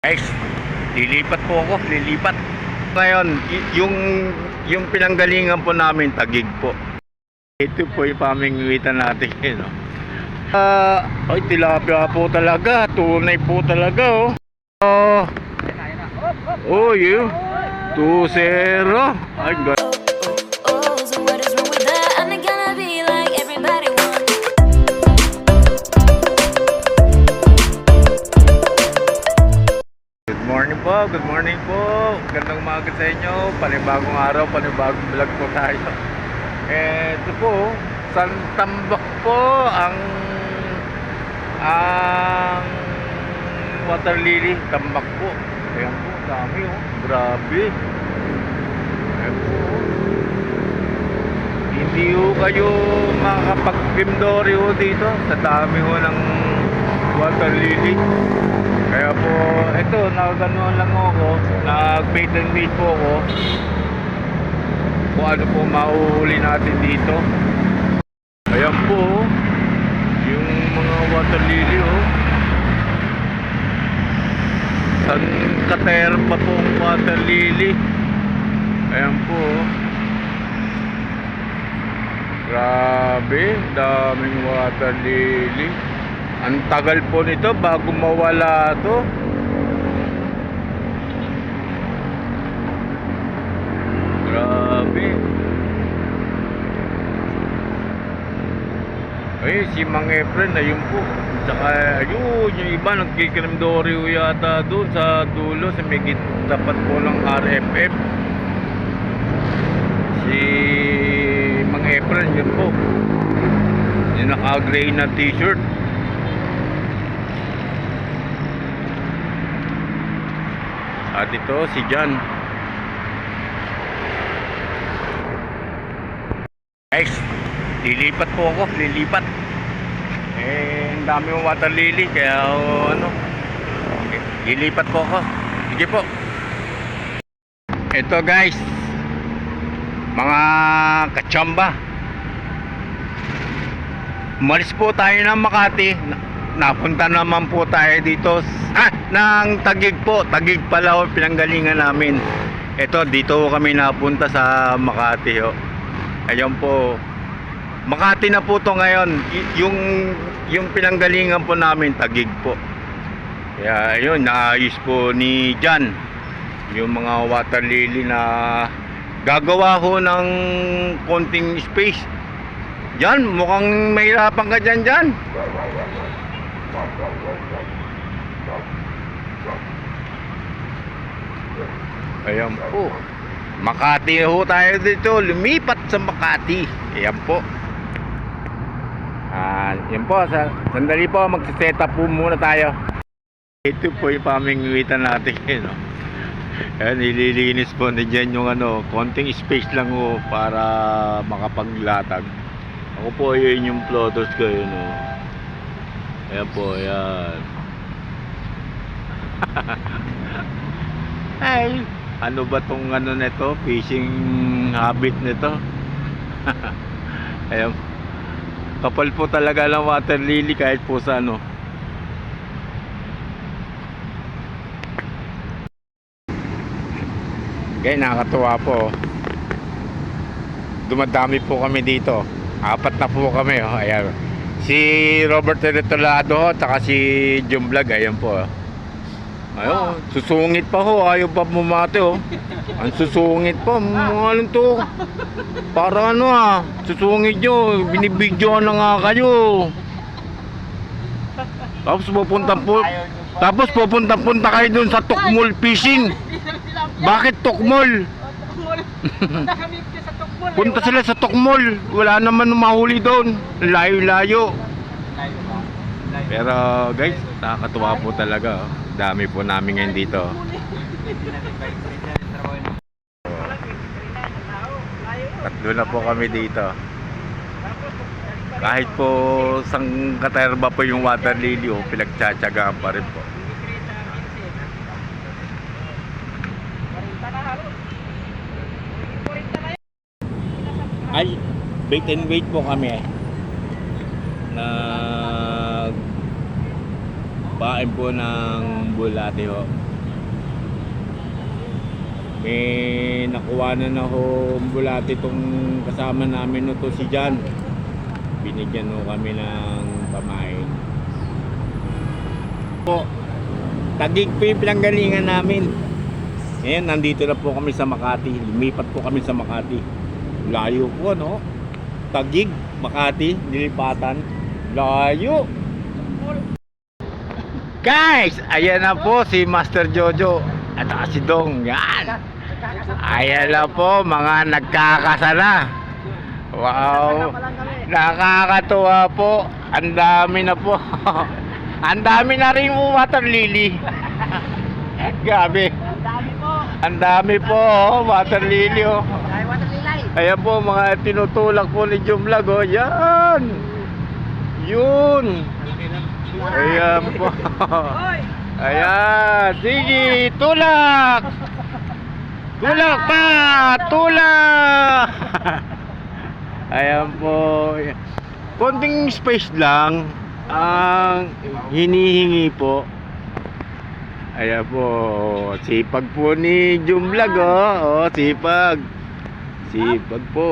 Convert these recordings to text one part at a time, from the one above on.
Guys, lilipat po ako, lilipat. Ngayon, yung yung pinanggalingan po namin, tagig po. Ito po yung pamingwitan natin, eh, no? Ah, ay tilapia po talaga, tunay po talaga, oh. Oh, oh, you. 2-0. Ay, ga- morning po, good morning po. Gandang umaga sa inyo. Panibagong araw, panibagong vlog po tayo. Eh, ito po, Santambak po ang ang water lily, tambak po. Ayan po, dami oh. Grabe. Ayan po. oh. Hindi ho kayo makakapag-gimdori ho dito sa dami ho ng water lily. Kaya po, ito, nakaganuan lang ako, nag-bait and wait po ako kung ano po mauhuli natin dito. Ayan po, yung mga water lily, oh. San kater pa po ang water lily. Ayan po, oh. Grabe, daming water lily. Ang tagal po nito bago mawala to. Grabe. Ay, si Mang Efren, ayun po. Tsaka, ayun, yung iba nagkikrimdori yata doon sa dulo, sa may tapat po ng RFF. Si Mang Efren, yun po. Yung naka-gray na t-shirt. At ito si John. Guys, lilipat po ako, lilipat. Eh, ang dami mong water lily, kaya oh, ano, lilipat po ako. Sige po. Ito guys, mga kachamba. Umalis po tayo ng Makati. Na- Napunta naman po tayo dito ah, ng Tagig po. Tagig pala ho, pinanggalingan namin. Ito, dito kami napunta sa Makati ho. Ayun po. Makati na po to ngayon. Yung yung pinanggalingan po namin Tagig po. Kaya ayun, naayos po ni Jan yung mga water lily na gagawa ho ng konting space. Jan, mukhang mahirapan ka dyan, Jan. Ayan po. Makati ho tayo dito. Lumipat sa Makati. Ayan po. Ah, yan po. Sa, sandali po, magsiset up po muna tayo. Ito po yung pamingwitan natin. eh, No? Ayan, nililinis po na dyan yung ano, konting space lang ho para makapaglatag. Ako po yun yung plotters ko yun. Oh. Ayan po, ayan. Ay, ano ba tong ano nito? Fishing habit nito? ayan. Kapal po talaga ng water lily kahit po sa ano. Kaya nakakatuwa po. Dumadami po kami dito. Apat na po kami. Oh. Ayan. Si Robert Retolado at si Jum Vlog. Ayan po. oh. Ayun, susungit pa ho. Ayaw pa bumate oh. Ang susungit pa. Mga to. Para ano ah. Susungit nyo. Binibidyoan na nga kayo. Tapos pupunta po. Tapos pupunta-punta kayo dun sa Tukmul Fishing. Bakit Tukmol. Punta sila sa Tukmul. Wala naman mahuli doon. Layo-layo. Pero guys, nakakatuwa po talaga. oh. Dami po namin ngayon dito. Tatlo na po kami dito. Kahit po sang katerba po yung water lily, oh, pinagtsatsagaan pa rin po. Ay, wait and wait po kami. Nag bain po ng bulate ho. May nakuha na na ho bulate itong kasama namin no to si Jan. Binigyan ho kami ng pamain. Po, tagig po yung pinanggalingan namin. Ngayon, nandito na po kami sa Makati. Lumipat po kami sa Makati. Layo po, no? Tagig, Makati, nilipatan. Layo. Guys, ayan na po si Master Jojo at saka si Dong. Yan. Ayan na po, mga nagkakasala. Wow. Nakakatuwa po. Ang dami na po. Ang dami na rin po water lily. Gabi. Ang dami po. Ang dami po, oh, water lily. Oh. Ayan po, mga tinutulak po ni Jumlag. Oh. Yan. Yun. Ayan po. Ayan. Sige, tulak. Tulak pa. Tulak. Ayan po. Konting space lang ang hinihingi po. Ayan po. Sipag po ni Jumlag. Oh. oh, sipag. Sipag po.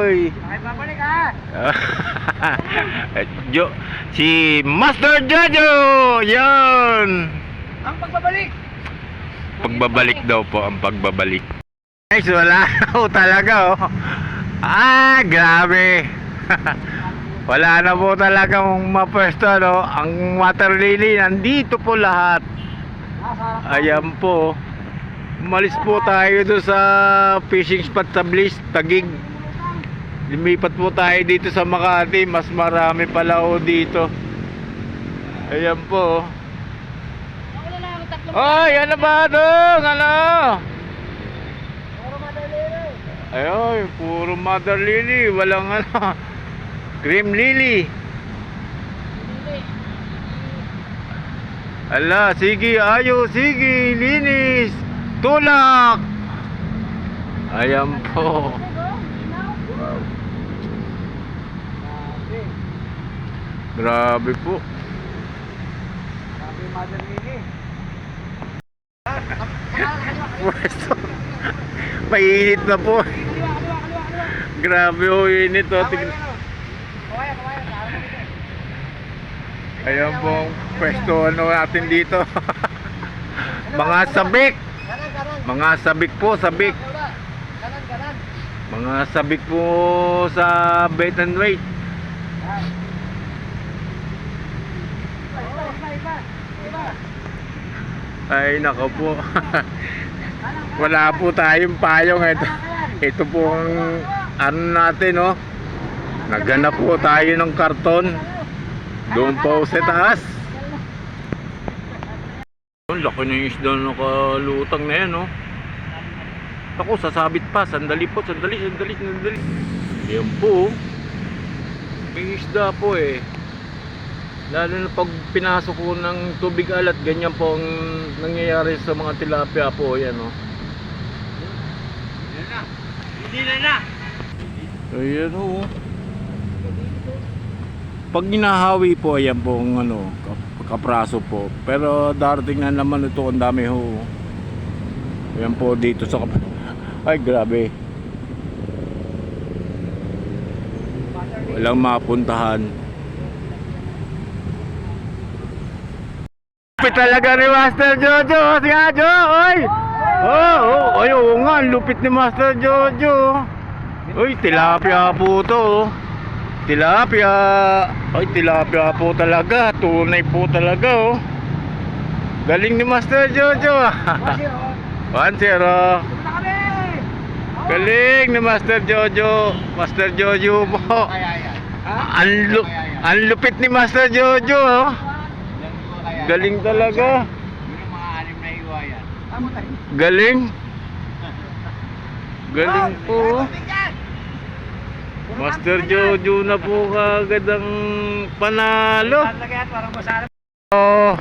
Oy. Ay, babalik ha. jo, si Master Jojo! Yan! Ang pagbabalik. Pagbabalik daw po ang pagbabalik. Guys, wala na po talaga oh. Ah, grabe. wala na po talaga mong mapwesto no. Ang water lily nandito po lahat. Ayan po. Umalis po tayo doon sa fishing spot sa Bliss, Tagig. Lumipat po tayo dito sa Makati. Mas marami pala o dito. Ayan po. Tatlo. Ay, ano ba dong? Ano? Puro mother lilay. Ay, puro mother lily. Walang ano. Cream lily. Ala, sige, ayo, sige, linis. Tulak. Ayan po. Grabe po. Sabi mother lili. Pwesto. Mainit na po. Grabe ho, init oh. Mo dito. Ayan po pwesto ano natin dito. Mga sabik. Mga sabik po, sabik. Mga sabik po sa bait and. Iba. Ay nako po. Wala po tayong payong ito. Ito po ang ano natin oh. Naghanap po tayo ng karton. Doon po sa taas. Laki na yung isda na nakalutang na yan oh. Ako, sasabit pa. Sandali po, sandali, sandali, sandali. Yan po. oh. May isda po eh. Lalo na pag pinasok ko ng tubig alat, ganyan po ang nangyayari sa mga tilapia po. Yan oh. Hindi na na. Ayan o. Pag ginahawi po, ayan po ang ano, kapraso po. Pero darating na naman ito, ang dami ho. Ayan po dito sa kap... Ay, grabe. Walang mapuntahan. Lupit talaga ni Master Jojo. Si nga, Jo. Oy! Oh, oh, ay, oo nga, lupit ni Master Jojo. Uy, tilapia po to. oh. Tilapia. Ay, tilapia po talaga. Tunay po talaga, oh. Galing ni Master Jojo. ah. Kasi, 1-0. oh. Punta kami. Galing ni Master Jojo. Master Jojo po. Ha? Ang, lu- ang lupit ni Master Jojo, oh. Galing talaga. Galing. Galing po. oh. Master Jojo na po kagad ang panalo. Oh,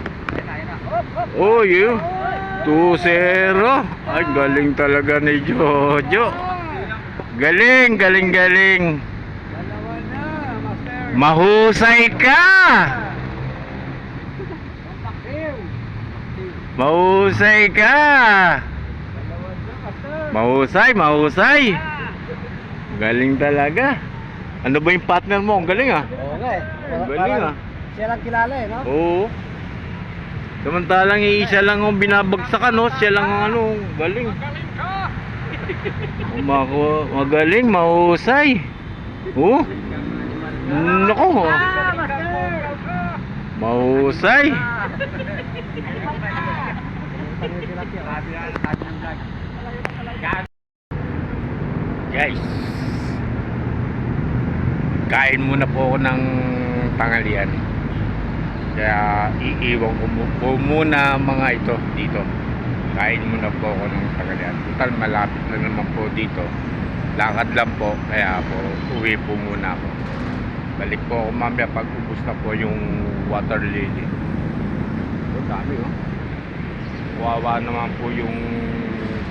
oh, yun. 2-0. Ay, galing talaga ni Jojo. Galing, galing, galing. Mahusay ka! Mahusay ka! Master. Mahusay, mahusay. Galing talaga. Ano ba yung partner mo? Ang galing ah. Oo nga eh. Ang galing ah. Siya lang kilala eh, no? Oo. Samantalang iisa lang ang binabagsakan, no? Siya lang ang ano, galing. Umako, magaling, mahusay. Oh. Nako. Mahusay. Guys. Kain muna po ako ng tanghalian. Kaya iiwan ko po muna mga ito dito. Kain muna po ako ng tanghalian. Total malapit na naman po dito. Lakad lang po. Kaya po uwi po muna ako. Balik po ako mamaya pag ubus na po yung water lily. Ang dami oh. Wawa naman po yung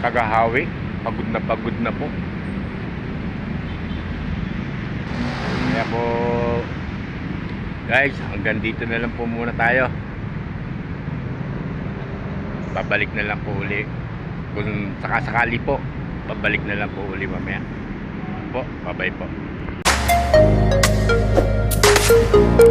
kagahawi. Pagod na pagod na po. Kaya po guys, hanggang dito na lang po muna tayo. Babalik na lang po uli. Kung sakasakali po, babalik na lang po uli mamaya. Po, bye-bye po. Thank you.